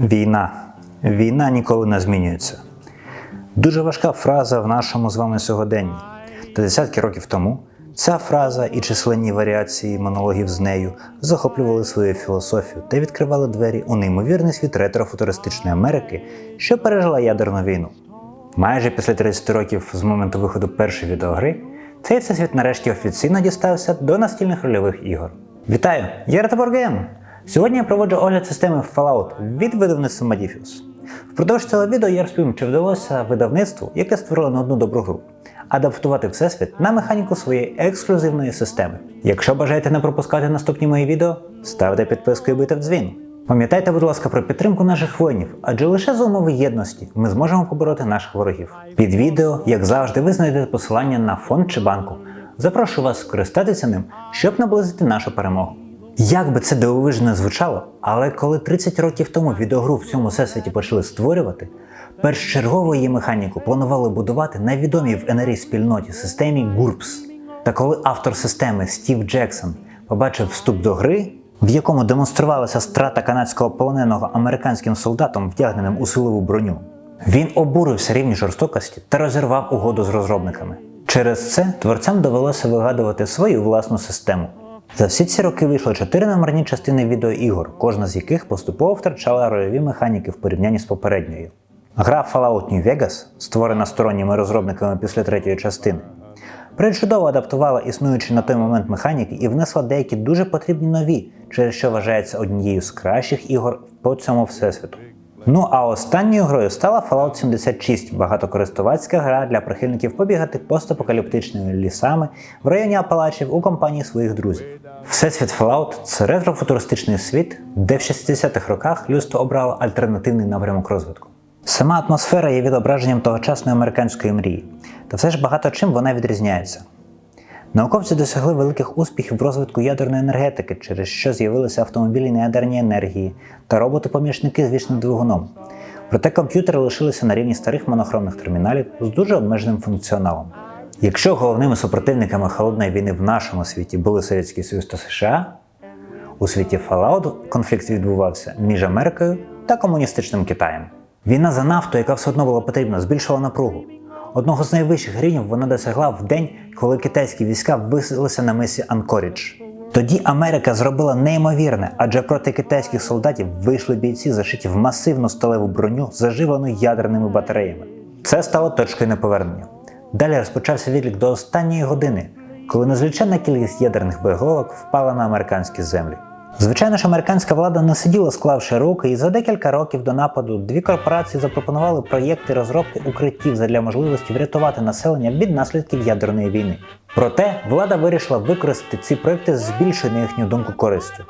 Війна. Війна ніколи не змінюється. Дуже важка фраза в нашому з вами сьогоденні. Та десятки років тому ця фраза і численні варіації монологів з нею захоплювали свою філософію та відкривали двері у неймовірний світ ретрофутуристичної Америки, що пережила ядерну війну. Майже після 30 років з моменту виходу першої відеогри, цей всесвіт нарешті офіційно дістався до настільних рольових ігор. Вітаю! Я Ретаборгем! Сьогодні я проводжу огляд системи Fallout від видавництва Modifius. Впродовж цього відео я розповім, чи вдалося видавництву, яке створило не одну добру гру, адаптувати всесвіт на механіку своєї ексклюзивної системи. Якщо бажаєте не пропускати наступні мої відео, ставте підписку і бийте в дзвін. Пам'ятайте, будь ласка, про підтримку наших воїнів, адже лише за умови єдності ми зможемо побороти наших ворогів. Під відео, як завжди, ви знайдете посилання на фонд чи банку. Запрошую вас скористатися ним, щоб наблизити нашу перемогу. Як би це дивовижно звучало, але коли 30 років тому відеогру в цьому всесвіті почали створювати, першочергово її механіку планували будувати на відомій в НРІ спільноті системі GURPS. Та коли автор системи Стів Джексон побачив вступ до гри, в якому демонструвалася страта канадського полоненого американським солдатом, вдягненим у силову броню, він обурився рівні жорстокості та розірвав угоду з розробниками. Через це творцям довелося вигадувати свою власну систему. За всі ці роки вийшло чотири номерні частини відеоігор, кожна з яких поступово втрачала рольові механіки в порівнянні з попередньою. Гра Fallout New Vegas, створена сторонніми розробниками після третьої частини, причудово адаптувала існуючі на той момент механіки і внесла деякі дуже потрібні нові, через що вважається однією з кращих ігор по цьому всесвіту. Ну а останньою грою стала Fallout 76, багатокористувацька гра для прихильників побігати постапокаліптичними лісами в районі Апалачів у компанії своїх друзів. Всесвіт Fallout – це ретрофутуристичний світ, де в 60-х роках людство обрало альтернативний напрямок розвитку. Сама атмосфера є відображенням тогочасної американської мрії, та все ж багато чим вона відрізняється. Науковці досягли великих успіхів в розвитку ядерної енергетики, через що з'явилися автомобілі на ядерній енергії та роботи-помічники з вічним двигуном. Проте комп'ютери лишилися на рівні старих монохромних терміналів з дуже обмеженим функціоналом. Якщо головними супротивниками холодної війни в нашому світі були Совєтський Союз та США, у світі Fallout конфлікт відбувався між Америкою та комуністичним Китаєм. Війна за нафту, яка все одно була потрібна, збільшувала напругу. Одного з найвищих рівнів вона досягла в день, коли китайські війська висилися на мисі Анкорідж. Тоді Америка зробила неймовірне, адже проти китайських солдатів вийшли бійці, зашиті в масивну сталеву броню, заживлену ядерними батареями. Це стало точкою неповернення. Далі розпочався відлік до останньої години, коли незліченна кількість ядерних боєголовок впала на американські землі. Звичайно ж, американська влада не сиділа склавши руки, і за декілька років до нападу дві корпорації запропонували проєкти розробки укриттів задля можливості врятувати населення від наслідків ядерної війни. Проте влада вирішила використати ці проєкти з на їхню думку, користю.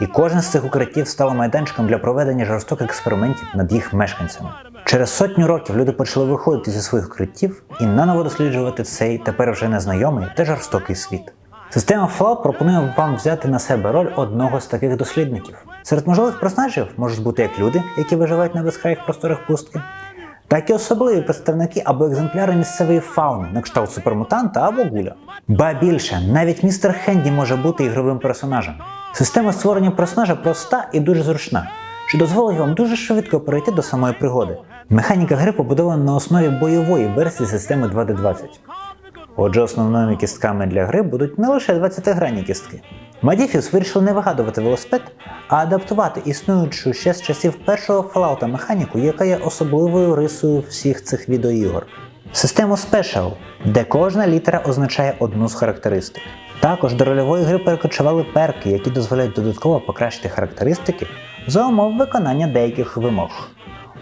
І кожен з цих укриттів стало майданчиком для проведення жорстоких експериментів над їх мешканцями. Через сотню років люди почали виходити зі своїх укриттів і наново досліджувати цей тепер вже незнайомий та жорстокий світ. Система Fallout пропонує вам взяти на себе роль одного з таких дослідників. Серед можливих персонажів можуть бути як люди, які виживають на безкраїх просторах пустки, так і особливі представники або екземпляри місцевої фауни, на кшталт супермутанта або гуля. Ба більше, навіть містер Хенді може бути ігровим персонажем. Система створення персонажа проста і дуже зручна, що дозволить вам дуже швидко перейти до самої пригоди. Механіка гри побудована на основі бойової версії системи 2D20. Отже, основними кістками для гри будуть не лише 20-гранні кістки. Modifius вирішив не вигадувати велосипед, а адаптувати існуючу ще з часів першого Fallout механіку, яка є особливою рисою всіх цих відеоігор. Систему Special, де кожна літера означає одну з характеристик. Також до рольової гри перекочували перки, які дозволяють додатково покращити характеристики за умов виконання деяких вимог.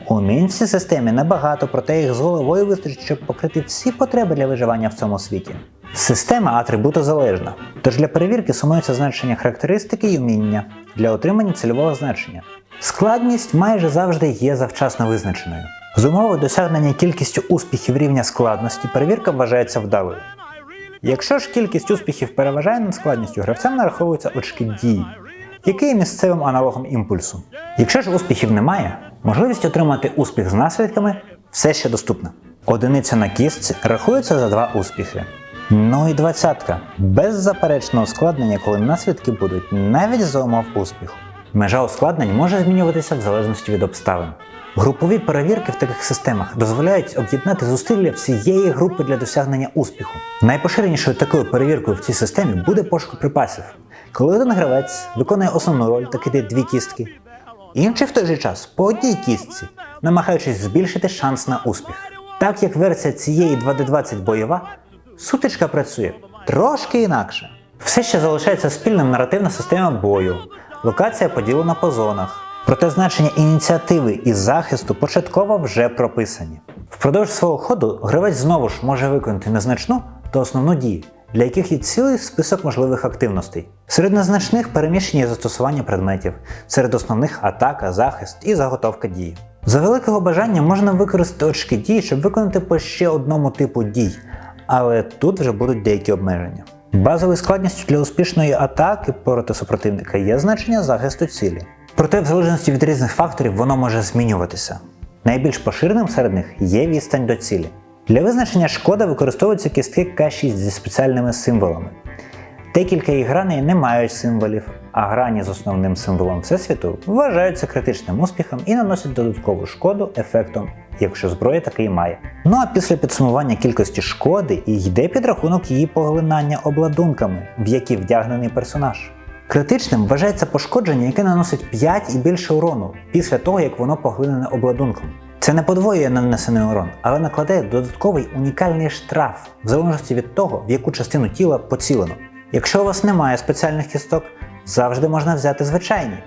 Умінь в цій системі небагато, проте їх з головою вистачить, щоб покрити всі потреби для виживання в цьому світі. Система атрибутозалежна, тож для перевірки сумуються значення характеристики і уміння для отримання цільового значення. Складність майже завжди є завчасно визначеною. З умови досягнення кількістю успіхів рівня складності перевірка вважається вдалою. Якщо ж кількість успіхів переважає над складністю, гравцям нараховуються очки дії, який є місцевим аналогом імпульсу. Якщо ж успіхів немає, можливість отримати успіх з наслідками все ще доступна. Одиниця на кістці рахується за два успіхи. Ну і двадцятка без заперечного ускладнення, коли наслідки будуть навіть за умов успіху. Межа ускладнень може змінюватися в залежності від обставин. Групові перевірки в таких системах дозволяють об'єднати зусилля всієї групи для досягнення успіху. Найпоширенішою такою перевіркою в цій системі буде пошук припасів, коли один гравець виконує основну роль та кидає дві кістки, інший в той же час по одній кістці, намагаючись збільшити шанс на успіх. Так як версія цієї 2D20 бойова, сутичка працює трошки інакше. Все ще залишається спільним наративна система бою, локація поділена по зонах. Проте значення ініціативи і захисту початково вже прописані. Впродовж свого ходу гравець знову ж може виконати незначну та основну дію, для яких є цілий список можливих активностей. Серед незначних переміщення і застосування предметів, серед основних атака, захист і заготовка дії. За великого бажання можна використати очки дій, щоб виконати по ще одному типу дій, але тут вже будуть деякі обмеження. Базовою складністю для успішної атаки проти супротивника є значення захисту цілі. Проте, в залежності від різних факторів, воно може змінюватися. Найбільш поширеним серед них є відстань до цілі. Для визначення шкода використовуються кістки К6 зі спеціальними символами. Декілька їх граней не мають символів, а грані з основним символом Всесвіту вважаються критичним успіхом і наносять додаткову шкоду ефектом, якщо зброя такий має. Ну а після підсумування кількості шкоди йде підрахунок її поглинання обладунками, в які вдягнений персонаж. Критичним вважається пошкодження, яке наносить 5 і більше урону після того, як воно поглинене обладунком. Це не подвоює нанесений урон, але накладає додатковий унікальний штраф, в залежності від того, в яку частину тіла поцілено. Якщо у вас немає спеціальних кісток, завжди можна взяти звичайні.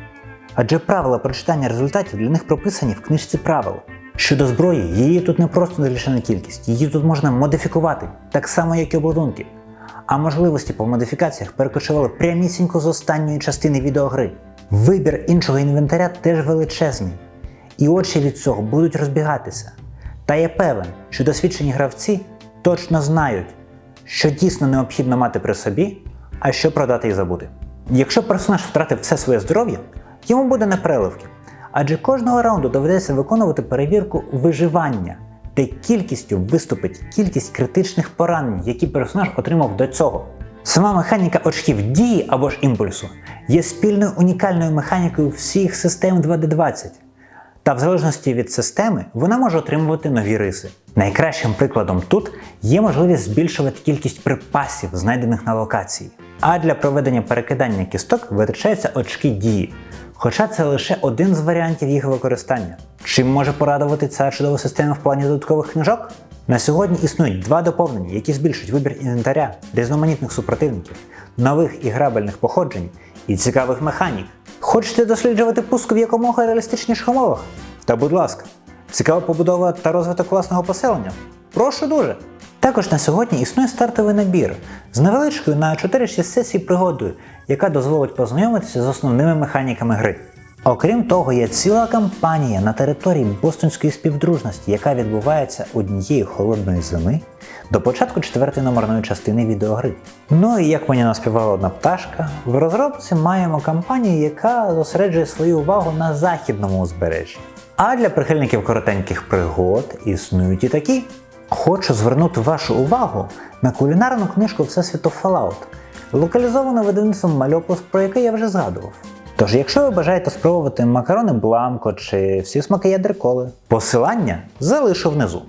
Адже правила прочитання результатів для них прописані в книжці правил. Щодо зброї, її тут не просто залишена кількість, її тут можна модифікувати, так само як і обладунки. А можливості по модифікаціях перекочували прямісінько з останньої частини відеогри. Вибір іншого інвентаря теж величезний, і очі від цього будуть розбігатися. Та я певен, що досвідчені гравці точно знають, що дійсно необхідно мати при собі, а що продати і забути. Якщо персонаж втратив все своє здоров'я, йому буде непереливки, адже кожного раунду доведеться виконувати перевірку виживання, де кількістю виступить кількість критичних поранень, які персонаж отримав до цього. Сама механіка очків дії або ж імпульсу є спільною унікальною механікою всіх систем 2D20. Та в залежності від системи вона може отримувати нові риси. Найкращим прикладом тут є можливість збільшувати кількість припасів, знайдених на локації. А для проведення перекидання кісток витрачаються очки дії, хоча це лише один з варіантів їх використання. Чим може порадувати ця чудова система в плані додаткових книжок? На сьогодні існують два доповнення, які збільшують вибір інвентаря, різноманітних супротивників, нових і грабельних походжень і цікавих механік. Хочете досліджувати пуск в якомога реалістичніших умовах? Та будь ласка, цікава побудова та розвиток власного поселення? Прошу дуже! Також на сьогодні існує стартовий набір з невеличкою на 4-6 сесій пригодою, яка дозволить познайомитися з основними механіками гри. Окрім того, є ціла кампанія на території Бостонської співдружності, яка відбувається однієї холодної зими до початку четвертої номерної частини відеогри. Ну і як мені наспівала одна пташка, в розробці маємо кампанію, яка зосереджує свою увагу на західному узбережжі. А для прихильників коротеньких пригод існують і такі. Хочу звернути вашу увагу на кулінарну книжку Всесвіту Fallout, локалізовану видавництвом Мальопус, про яке я вже згадував. Тож, якщо ви бажаєте спробувати макарони Бланко чи всі смаки ядерколи, посилання залишу внизу.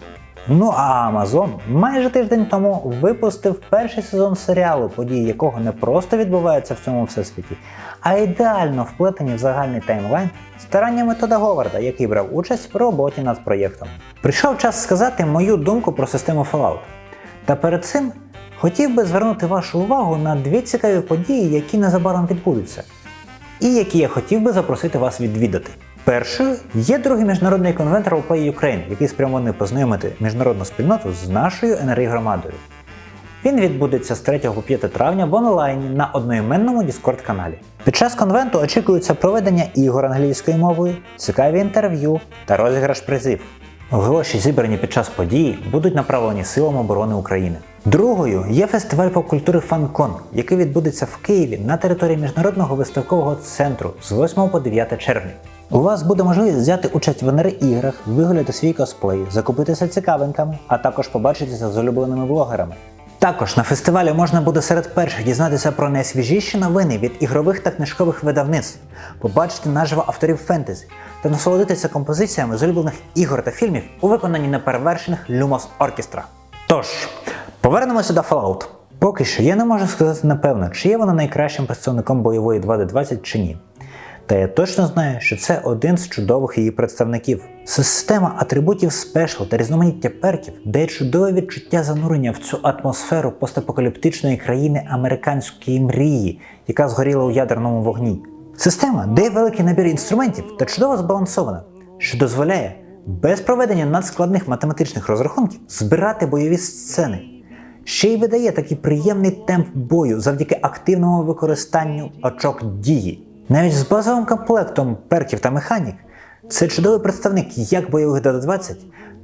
Ну а Amazon майже тиждень тому випустив перший сезон серіалу, події якого не просто відбуваються в цьому всесвіті, а ідеально вплетені в загальний таймлайн стараннями Тода Говарда, який брав участь в роботі над проєктом. Прийшов час сказати мою думку про систему Fallout. Та перед цим хотів би звернути вашу увагу на дві цікаві події, які незабаром відбудуться і які я хотів би запросити вас відвідати. Першою є другий міжнародний конвент Roleplay Ukraine, який спрямований познайомити міжнародну спільноту з нашою NRA громадою. Він відбудеться з 3 по 5 травня в онлайні на одноіменному Discord каналі. Під час конвенту очікується проведення ігор англійською мовою, цікаві інтерв'ю та розіграш призів. Гроші, зібрані під час події, будуть направлені силам оборони України. Другою є фестиваль попкультури Фанкон, який відбудеться в Києві на території міжнародного виставкового центру з 8 по 9 червня. У вас буде можливість взяти участь в іграх, вигуляти свій косплей, закупитися цікавинками, а також побачитися з улюбленими блогерами. Також на фестивалі можна буде серед перших дізнатися про найсвіжіші новини від ігрових та книжкових видавництв, побачити наживо авторів фентезі та насолодитися композиціями з улюблених ігор та фільмів у виконанні неперевершених Lumos Orchestra. Тож, повернемося до Fallout. Поки що я не можу сказати напевно, чи є вона найкращим представником бойової 2D20 чи ні. Та я точно знаю, що це один з чудових її представників. Система атрибутів спешл та різноманіття перків дає чудове відчуття занурення в цю атмосферу постапокаліптичної країни американської мрії, яка згоріла у ядерному вогні. Система дає великий набір інструментів та чудово збалансована, що дозволяє без проведення надскладних математичних розрахунків збирати бойові сцени. Ще й видає такий приємний темп бою завдяки активному використанню очок дії. Навіть з базовим комплектом перків та механік це чудовий представник як бойових DD20,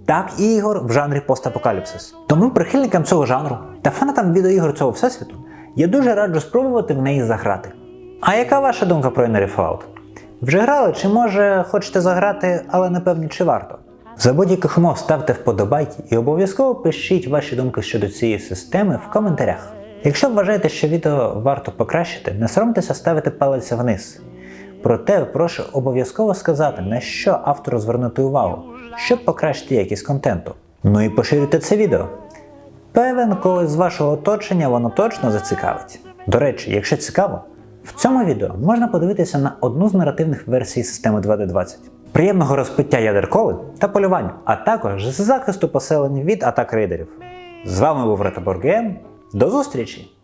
так і ігор в жанрі постапокаліпсис. Тому прихильникам цього жанру та фанатам відеоігор цього всесвіту я дуже раджу спробувати в неї заграти. А яка ваша думка про Inner Fallout? Вже грали чи може хочете заграти, але не чи варто? За будь-яких умов ставте вподобайки і обов'язково пишіть ваші думки щодо цієї системи в коментарях. Якщо вважаєте, що відео варто покращити, не соромтеся ставити палець вниз. Проте прошу обов'язково сказати, на що автору звернути увагу, щоб покращити якість контенту. Ну і поширюйте це відео. Певен, когось з вашого оточення воно точно зацікавить. До речі, якщо цікаво, в цьому відео можна подивитися на одну з наративних версій системи 2D20. Приємного розпиття ядер коли та полювання, а також захисту поселень від атак рейдерів. З вами був Ретаборгем. До зустрічі!